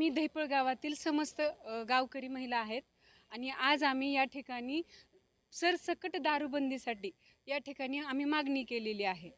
गावातील समस्त गावकरी महिला आहेत. आणि आज आम्ही या ठिकाणी सरसकट दारूबंदीसाठी या ठिकाणी आम्ही मागणी केलेली आहे.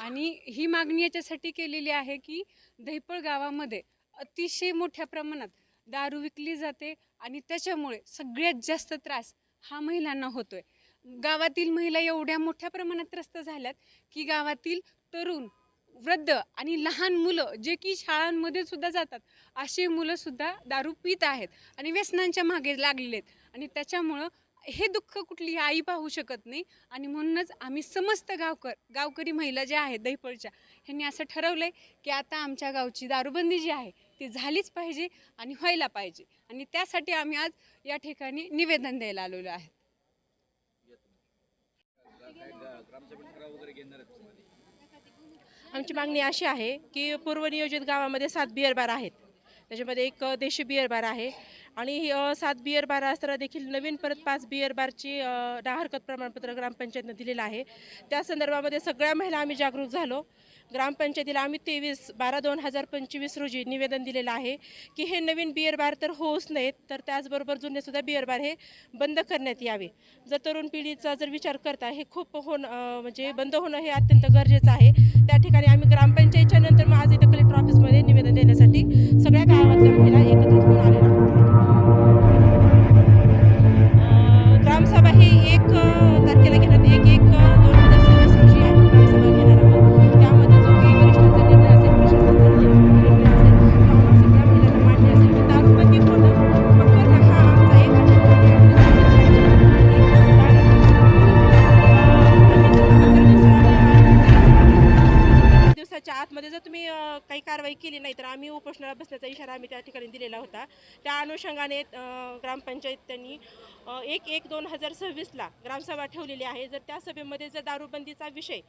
आणि ही मागणी याच्यासाठी केलेली आहे की दहिपळ गावामध्ये अतिशय मोठ्या प्रमाणात दारू विकली जाते आणि त्याच्यामुळे सगळ्यात जास्त त्रास हा महिलांना होतोय. गावातील महिला एवढ्या मोठ्या प्रमाणात त्रस्त झाल्यात की गावातील तरुण वृद्ध आणि लहान मुलं जे की शाळांमध्ये सुद्धा जातात अशी मुलंसुद्धा दारू पित आहेत आणि व्यसनांच्या मागे लागलेले आहेत. आणि त्याच्यामुळं हे दुःख कुठली आई पाहू शकत नाही. आणि म्हणूनच आम्ही समस्त गावकर गावकरी महिला ज्या आहेत दहीपळच्या ह्यांनी असं ठरवलं आहे की आता आमच्या गावची दारूबंदी जी आहे ती झालीच पाहिजे आणि व्हायला पाहिजे. आणि त्यासाठी आम्ही आज या ठिकाणी निवेदन द्यायला आलेलो आहे. आमची मागणी अशी आहे की पूर्वनियोजित गावामध्ये सात बिअर बार आहेत. त्याच्यामध्ये एक देशी बिअर बार आहे आणि सात बिअर बार असताना देखील नवीन परत पाच बिअर बारची डा हरकत प्रमाणपत्र ग्रामपंचायतनं दिलेलं आहे. त्या संदर्भामध्ये सगळ्या महिला आम्ही जागरूक झालो. ग्रामपंचायतीला आम्ही तेवीस बारा दोन हजार पंचवीस रोजी निवेदन दिलेलं आहे की हे नवीन बिअर बार तर होऊच नाहीत तर त्याचबरोबर जुनेसुद्धा बिअर बार हे बंद करण्यात यावे. जर तरुण पिढीचा जर विचार करता हे खूप होणं म्हणजे बंद होणं हे अत्यंत गरजेचं आहे. त्या ठिकाणी आम्ही ग्रामपंचायत आतमध्ये जर तुम्ही काही कारवाई केली नाही तर आम्ही उपोषणाला बसण्याचा इशारा आम्ही त्या ठिकाणी दिलेला होता. त्या अनुषंगाने ग्रामपंचायत त्यांनी एक एक दोन हजार सव्वीसला ग्रामसभा ठेवलेली आहे. जर त्या सभेमध्ये जर दारूबंदीचा विषय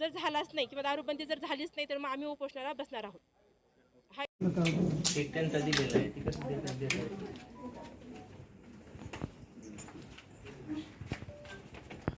जर झालाच नाही किंवा दारूबंदी जर झालीच नाही तर मग आम्ही उपोषणाला बसणार आहोत. एक